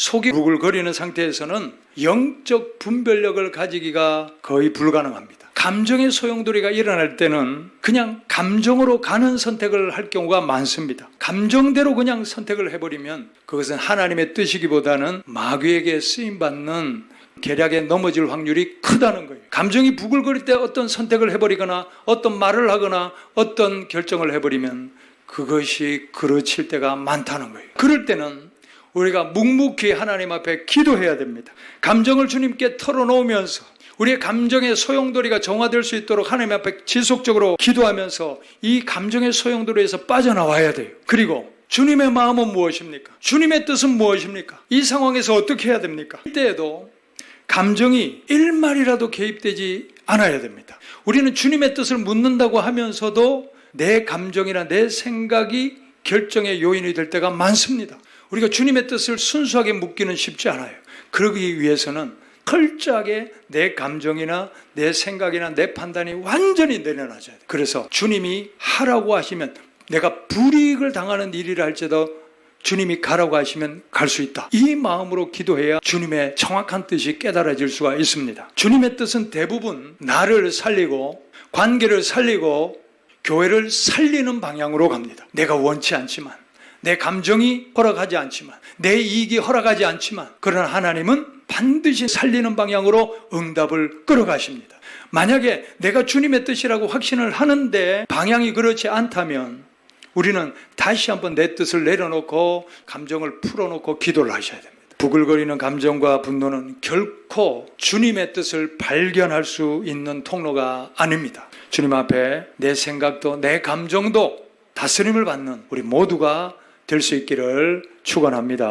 속이 부글거리는 상태에서는 영적 분별력을 가지기가 거의 불가능합니다. 감정의 소용돌이가 일어날 때는 그냥 감정으로 가는 선택을 할 경우가 많습니다. 감정대로 그냥 선택을 해버리면 그것은 하나님의 뜻이기보다는 마귀에게 쓰임받는 계략에 넘어질 확률이 크다는 거예요. 감정이 부글거릴 때 어떤 선택을 해버리거나 어떤 말을 하거나 어떤 결정을 해버리면 그것이 그르칠 때가 많다는 거예요. 그럴 때는 우리가 묵묵히 하나님 앞에 기도해야 됩니다. 감정을 주님께 털어놓으면서 우리의 감정의 소용돌이가 정화될 수 있도록 하나님 앞에 지속적으로 기도하면서 이 감정의 소용돌이에서 빠져나와야 돼요. 그리고 주님의 마음은 무엇입니까? 주님의 뜻은 무엇입니까? 이 상황에서 어떻게 해야 됩니까? 이때에도 감정이 일말이라도 개입되지 않아야 됩니다. 우리는 주님의 뜻을 묻는다고 하면서도 내 감정이나 내 생각이 결정의 요인이 될 때가 많습니다. 우리가 주님의 뜻을 순수하게 묻기는 쉽지 않아요. 그러기 위해서는 철저하게 내 감정이나 내 생각이나 내 판단이 완전히 내려놔져야 돼요. 그래서 주님이 하라고 하시면 내가 불이익을 당하는 일이라 할지라도 주님이 가라고 하시면 갈 수 있다. 이 마음으로 기도해야 주님의 정확한 뜻이 깨달아질 수가 있습니다. 주님의 뜻은 대부분 나를 살리고 관계를 살리고 교회를 살리는 방향으로 갑니다. 내가 원치 않지만 내 감정이 허락하지 않지만 내 이익이 허락하지 않지만 그러나 하나님은 반드시 살리는 방향으로 응답을 끌어가십니다. 만약에 내가 주님의 뜻이라고 확신을 하는데 방향이 그렇지 않다면 우리는 다시 한번 내 뜻을 내려놓고 감정을 풀어놓고 기도를 하셔야 됩니다. 부글거리는 감정과 분노는 결코 주님의 뜻을 발견할 수 있는 통로가 아닙니다. 주님 앞에 내 생각도 내 감정도 다스림을 받는 우리 모두가 될 수 있기를 축원합니다.